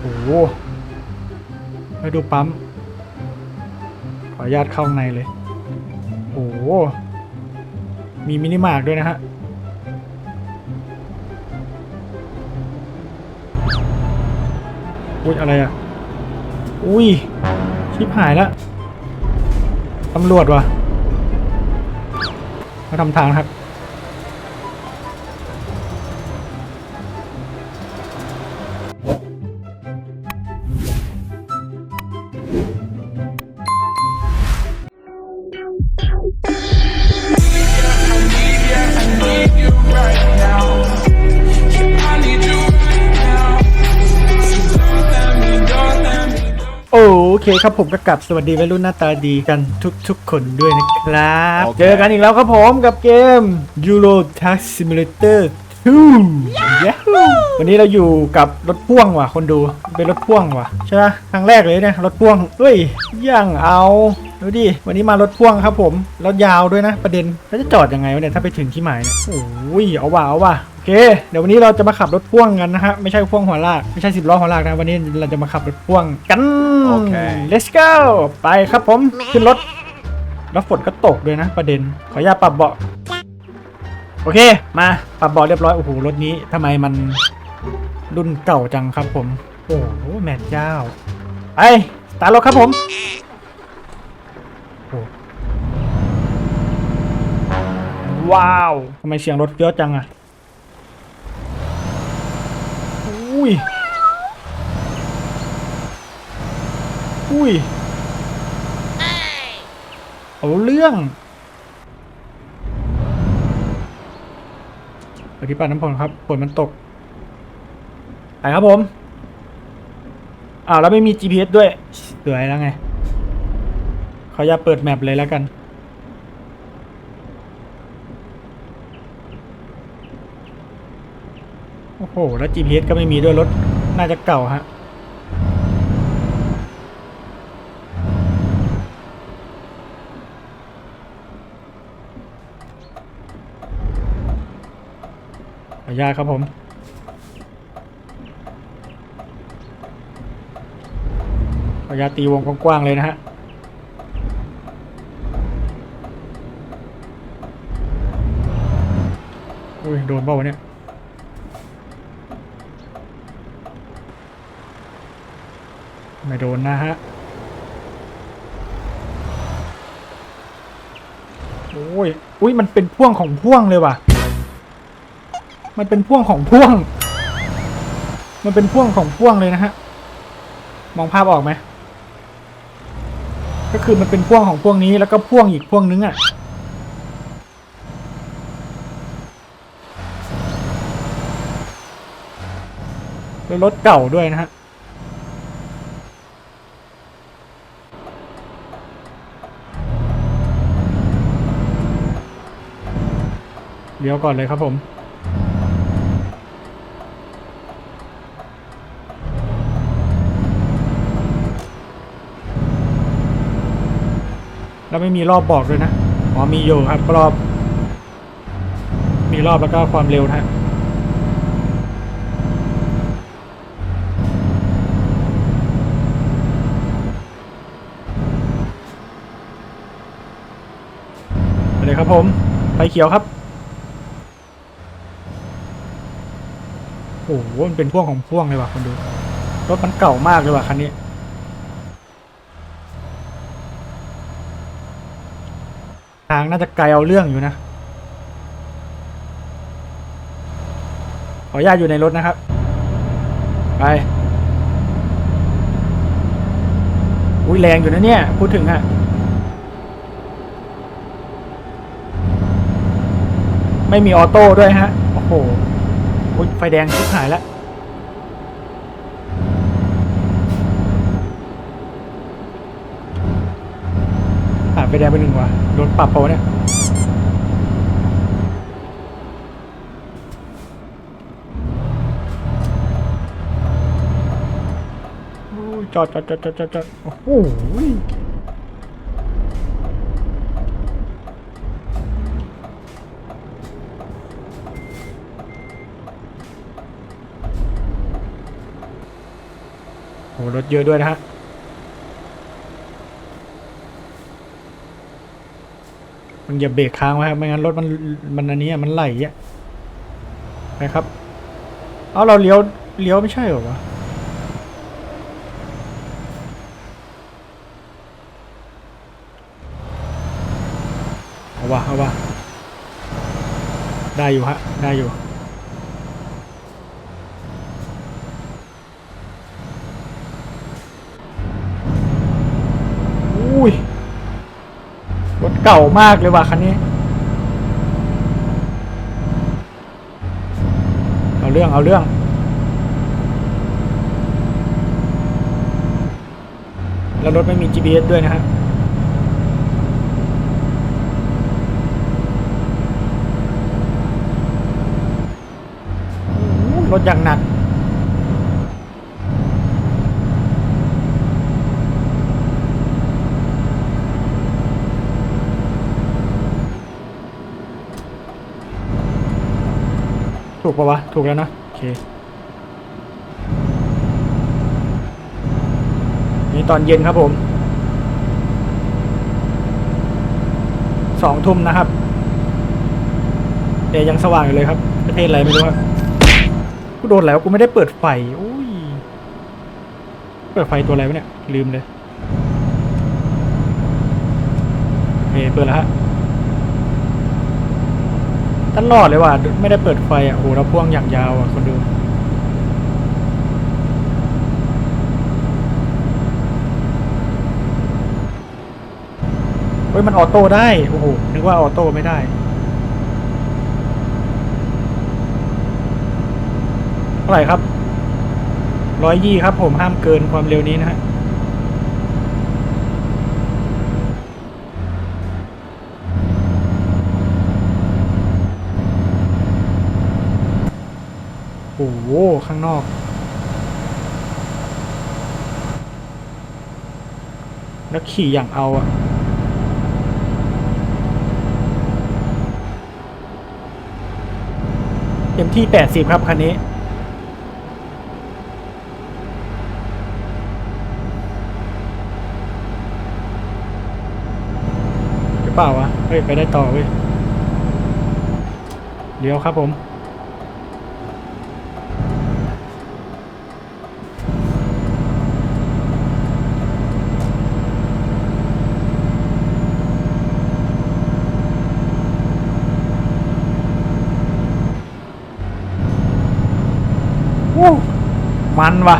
โอ้โหมาดูปั๊ม ขออนุญาตเข้าในเลย โอ้โห มีมินิมาร์ทด้วยนะฮะ อุ้ยอะไรอะ อุ้ย ชิบหายแล้วตำรวจวะมาทำทางครับ เคครับผมก็กลับสวัสดีวัยรุ่นหน้าตาดีกันทุกๆคนด้วยนะครับโอเคเจอกันอีกแล้วครับผมกับเกม Euro Truck Simulator 2 Yahoo! วันนี้เราอยู่กับรถพ่วงว่ะคนดูเป็นรถพ่วงว่ะใช่ไหมครั้งแรกเลยเนี่ยรถพ่วงเฮ้ยย่างเอาดูดิวันนี้มารถพ่วงครับผมรถยาวด้วยนะ ประเด็นแล้วจะจอดยังไงวะเนี่ยถ้าไปถึงที่หมายเนี่ยโอ้ยเอาว่ะเอาว่ะโอเค เดี๋ยววันนี้เราจะมาขับรถพ่วงกันนะฮะไม่ใช่พ่วงหัวลากไม่ใช่สิบล้อหัวลากนะวันนี้เราจะมาขับรถพ่วงกันโอเค let's go ไปครับผมขึ้นรถแล้วฝนก็ตกด้วยนะ ประเด็นขออนุญาตปรับเบาะ โอเค มาปรับเบาะเรียบร้อย โอ้โห รถนี้ทำไมมันรุ่นเก่าจังครับผม โอ้โห แม่เจ้า ไปสตาร์ทรถครับผมโอ้ว้าวทำไมเสียงรถเยอะจังอะอุ้ย อุ้ย เอาเรื่อง ปฏิบัติน้ำฝนครับฝนมันตกไปครับผมอ้าวแล้วไม่มี GPS ด้วยสวยแล้วไงขออย่าเปิดแมปเลยแล้วกัน โอ้โห แล้ว GPS ก็ไม่มีด้วยรถ น่าจะเก่าฮะ ขออนุญาตครับผม ขออนุญาตตีวงกว้างๆเลยนะฮะอุ้ยโดนเปล่าวะเนี่ยไม่โดนนะฮะ โอ้ย อุ้ย มันเป็นพ่วงของพ่วงเลยว่ะ มันเป็นพ่วงของพ่วง มันเป็นพ่วงของพ่วงเลยนะฮะ มองภาพออกไหม ก็คือมันเป็นพ่วงของพ่วงนี้แล้วก็พ่วงอีกพ่วงนึงอะ่ะเป็นรถเก่าด้วยนะฮะเดี๋ยวก่อนเลยครับผม แล้วไม่มีรอบบอกด้วยนะอ๋อมีอยู่ครับรอบ มีรอบแล้วก็ความเร็วนะเลยครับผมไฟเขียวครับโอ้โหมันเป็นพ่วงของพ่วงเลยว่ะคนดูรถมันเก่ามากเลยว่ะคันนี้ ทางน่าจะไกลเอาเรื่องอยู่นะ ขออนุญาตอยู่ในรถนะครับ ไป อุ้ยแรงอยู่นะเนี่ย พูดถึงอะไม่มีออโต้ด้วยฮะ โอ้โหไฟแดงชิบหายแล้ว แดงไปหนึ่งว่ะโดนปรับเปล่าวะเนี่ยอุ้ยจอดจอดจอดจอดจอดจอดโอ้โหโหรถเยอะด้วยนะฮะ มันอย่าเบรกค้างไว้ครับไม่งั้นรถมันมันอันนี้มันไหลอะไปครับ เอาเราเลี้ยวเลี้ยวไม่ใช่หรอวะเอาวะเอาวะได้อยู่ฮะได้อยู่อุ้ย เก่ามากเลยว่ะคันนี้ เอาเรื่องเอาเรื่อง แล้วรถไม่มี GPS ด้วยนะฮะรถอย่างหนัก ถูกปะวะ ถูกแล้วนะ โอเค นี่ตอนเย็นครับผมสองทุ่มนะครับแต่ยังสว่างอยู่เลยครับ ประเทศอะไรไม่รู้ครับกูโดนแล้วกูไม่ได้เปิดไฟอุ้ยเปิดไฟตัวอะไรวะเนี่ย ลืมเลยโอเคเปิดแล้วฮะ ตลอดเลยว่ะไม่ได้เปิดไฟอะโหเราพ่วงอย่างยาวอะคนดูเฮ้ยมันออโต้ได้โอ้โหนึกว่าออโต้ไม่ได้เท่าไหร่ครับร้อยยี่ครับผมห้ามเกินความเร็วนี้นะฮะ หข้างนอก แล้วขี่อย่างเอาอะเต็มที่แปดสิบครับคันนี้หรือเปล่าวะ เฮ้ย ไปได้ต่อเว้ย เดี๋ยวครับผม วู้ มันวะ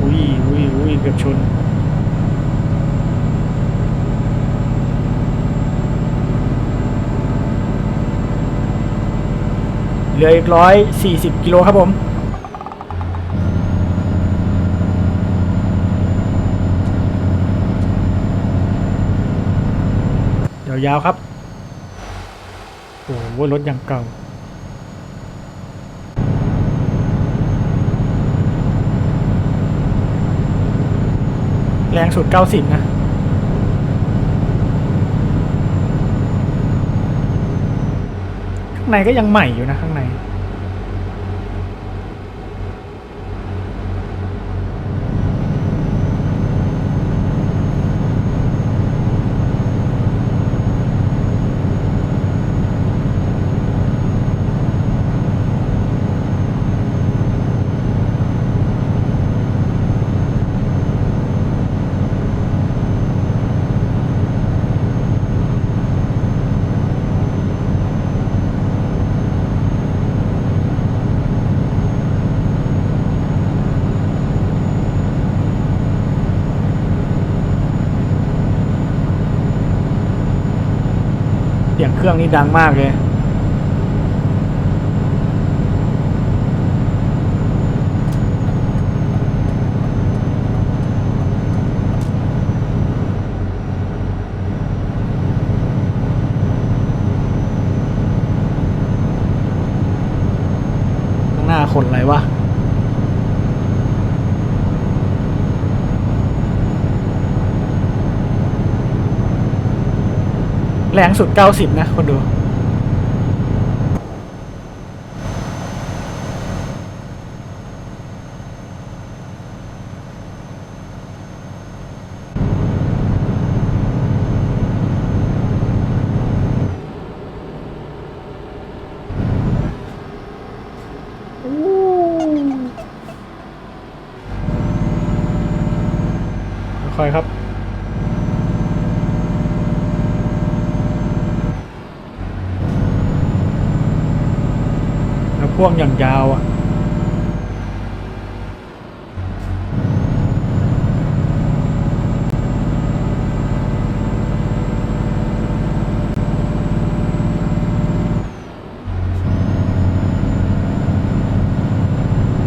อุ้ยอุ้ยอุ้ยเกือบชนเหลืออีกร้อยสี่สิบกิโลครับผมเดี๋ยวยาวครับ โอ้โหรถอย่างเก่าแรงสุด 90 นะ ข้างในก็ยังใหม่อยู่นะข้างใน สียงเครื่องนี่ดังมากเลยข้างหน้าคนอะไรวะ แรงสุด 90 นะ คนดู พ่วงอย่างยาวอะ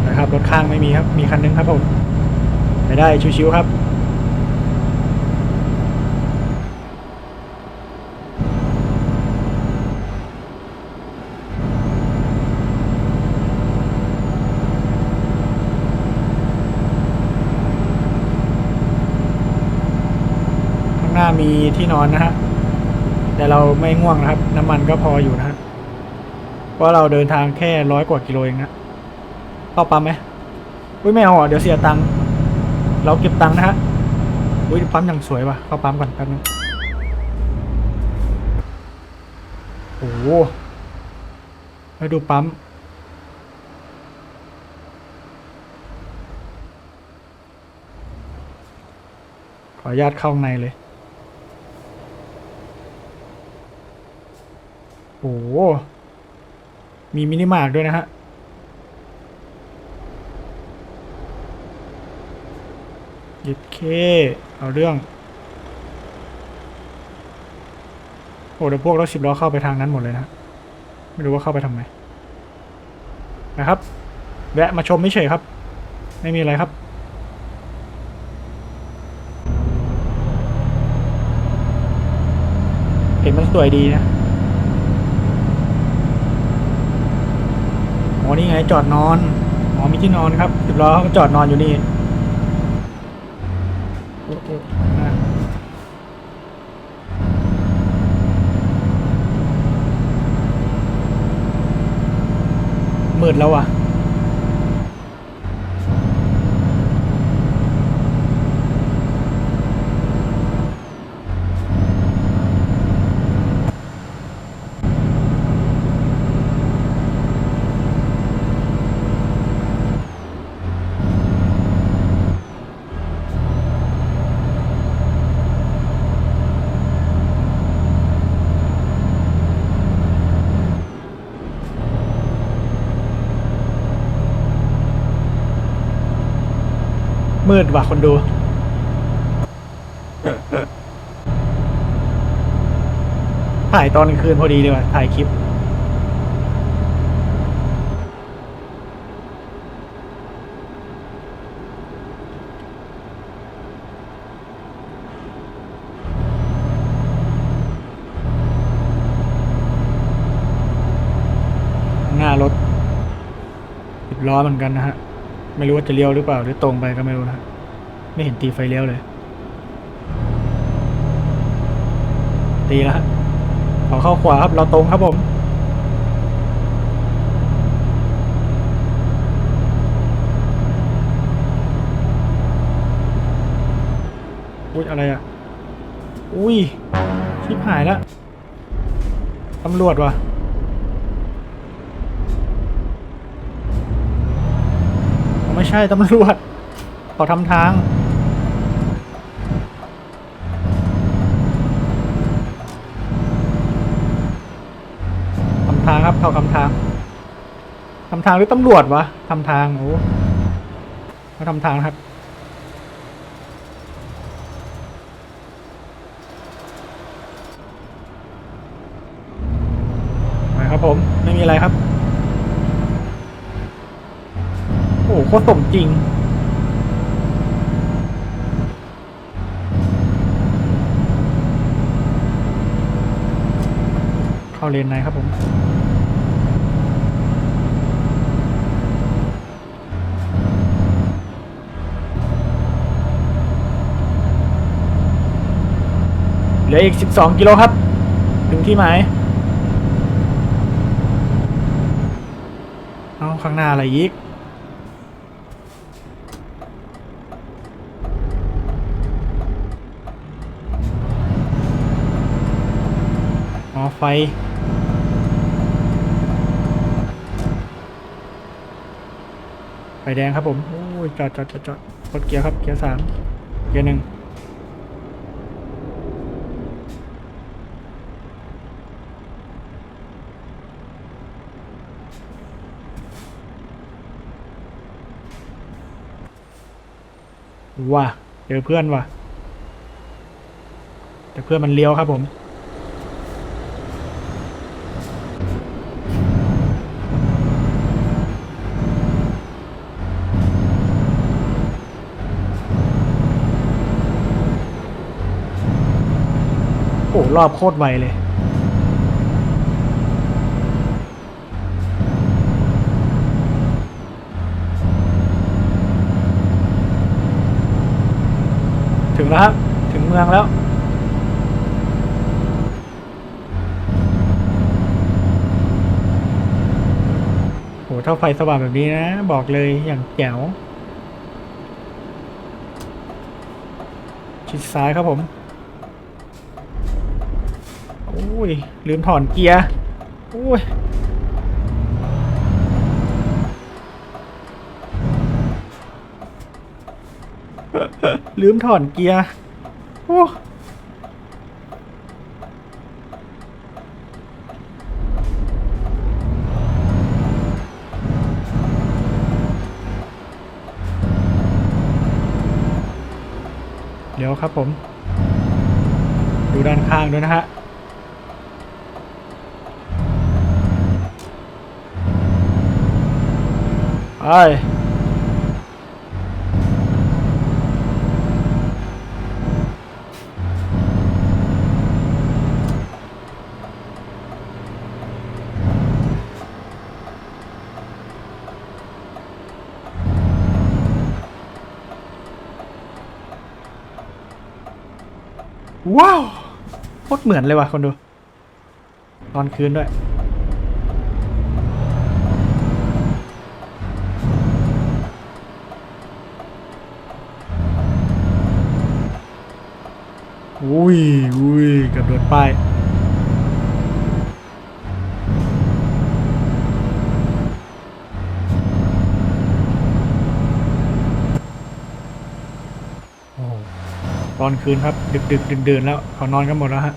นะครับรถข้างไม่มีครับ มีคันนึงครับผมไปได้ชิวๆครับ ข้างหน้า มีที่นอนนะฮะแต่เราไม่ง่วงนะครับ น้ำมันก็พออยู่นะฮะเพราะเราเดินทางแค่ร้อยกว่ากิโลเองนะเข้าปั๊มไหมอุ้ยไม่เอาอะเดี๋ยวเสียตังค์เราเก็บตังค์นะฮะอุ้ยปั๊มยังสวยว่ะเข้าปั๊มก่อนแป๊บนึงโอ้โหแล้วดูปั๊มขออนุญาตเข้าข้างในเลย โอ้โหมีมินิมาร์ทด้วยนะฮะ ยึดเค เอาเรื่อง โอ้เดี๋ยวพวกรถสิบล้อเข้าไปทางนั้นหมดเลยนะ ไม่รู้ว่าเข้าไปทำไม นะครับ แวะมาชมไม่เฉยครับ ไม่มีอะไรครับเห็นมันสวยดีนะอ๋อ นี่ไงจอดนอนอ๋อมีที่นอนครับสิบล้อเขาจอดนอนอยู่นี่โอเคอะมืดแล้วอะ ว่ะคนดู ถ่ายตอนกลางคืนพอดีเลยว่ะถ่ายคลิป หน้ารถสิบล้อเหมือนกันนะฮะ ไม่รู้ว่าจะเลี้ยวหรือเปล่า หรือตรงไปก็ไม่รู้นะ ไม่เห็นตีไฟเลี้ยวเลย ตีแล้วขอเข้าขวาครับ เราตรงครับผม อุ้ยอะไรอะ อุ้ย ชิบหายแล้ว ตำรวจว่ะไม่ใช่ตำรวจเขาทำทางำทางครับ เขาทำทางทำทางหรือตำรวจวะทำทางโอ้เขาทำทางครับไปครับผม ไม่มีอะไรครับ โอ้โหโคตรสมจริง เข้าเลนในครับผมเหลืออีก 12 กิโลครับ ถึงที่หมายเอาข้างหน้าอะไรอีกอ๋อไฟ แดงครับผมโอ้ยจอดจอดจอดจอดกดเกียร์ครับเกียร์สามเกียร์หนึ่งว่าเจอเพื่อนว่ะ แต่เพื่อนมันเลี้ยวครับผม รอบโคตรไวเลย ถึงแล้วครับ ถึงเมืองแล้วโหถ้าไฟสว่างแบบนี้นะ บอกเลยอย่างแจ๋วชิดซ้ายครับผม อ้ย ลืมถอนเกียร์โอ้ย ลืมถอนเกียร์โอ้เดี๋ยวครับผม ดูด้านข้างด้วยนะฮะ ไป ว้าวโคตรเหมือนเลยว่ะคนดู ตอนคืนด้วย อุ้ยอุ้ยเกับโดนป้ายโอ้ตอนคืนครับ ดึกดึกดื่นดื่นๆแล้วเขานอนกันหมดแล้วฮะ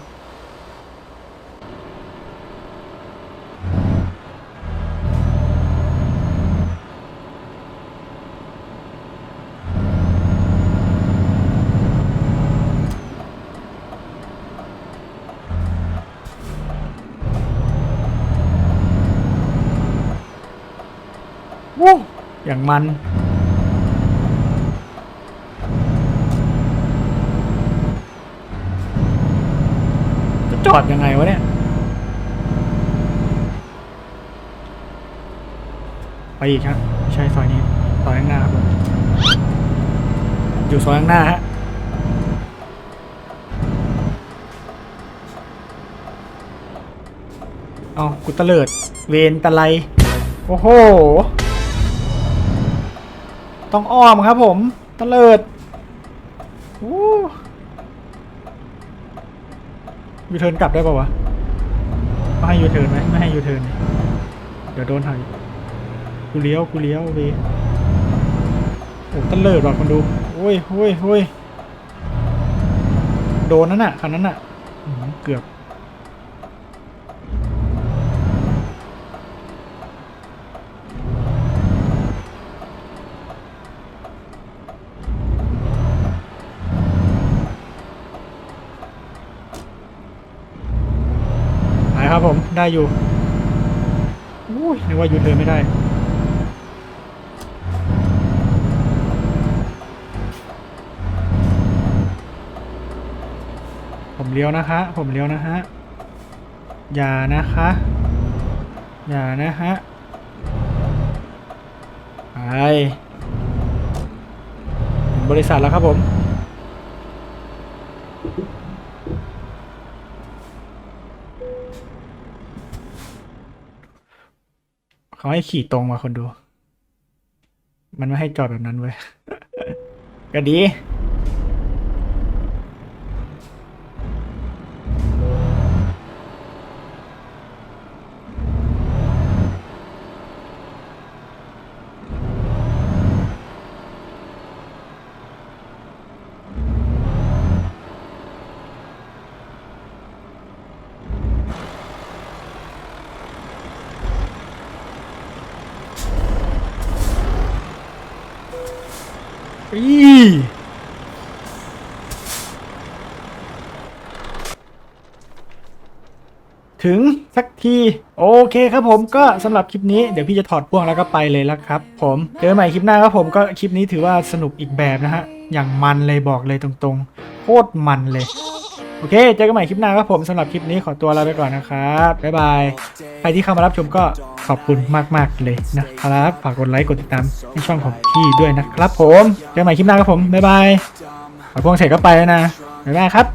วู้ อย่างมันจะจอดยังไงวะเนี่ย ไปอีกครับ ใช่ซอยนี้ซอยข้างหน้าครับผมอยู่ซอยข้างหน้าฮะเอากุตะเลิด เวนตะไล โอ้โห ต้องอ้อมครับผมตะเลิดโอ้ยูเทิร์นกลับได้ป่าวะไม่ให้ยูเทิร์นไหมไม่ให้ยูเทิร์นเดี๋ยวโดนหักกูเลี้ยวกูเลี้ยวเวยโอ้ตะเลิดว่ะคนดูโอ้ยโอ้ยโอ้ยโดนนั่นน่ะคันนั้นน่ะเกือบ ไปครับผม ได้อยู่อุ้ยนึกว่ายูเทิร์นไม่ได้ ผมเลี้ยวนะคะผมเลี้ยวนะฮะ อย่านะคะ อย่านะฮะไปถึงบริษัทแล้วครับผม เขาให้ขี่ตรงมาคนดู มันไม่ให้จอดแบบนั้นเว้ยก็ดี ถึงสักที โอเคครับผมก็สำหรับคลิปนี้เดี๋ยวพี่จะถอดพ่วงแล้วก็ไปเลยแล้วครับ ผมเจอใหม่คลิปหน้าครับผมก็คลิปนี้ถือว่าสนุกอีกแบบนะฮะ อย่างมันเลยบอกเลยตรงๆ โคตรมันเลย โอเค เจอกันใหม่คลิปหน้าครับผมสำหรับคลิปนี้ขอตัวลาไปก่อนนะครับบ๊ายบายใครที่เข้ามารับชมก็ ขอบคุณมาก ๆ เลยนะครับ ฝากกดไลค์กดติดตามให้ช่องของพี่ด้วยนะครับผมเจอกันใหม่คลิปหน้าครับผม บ๊ายบายขอพวงเสร็จก็ไปแล้วนะ บ๊ายบายครับ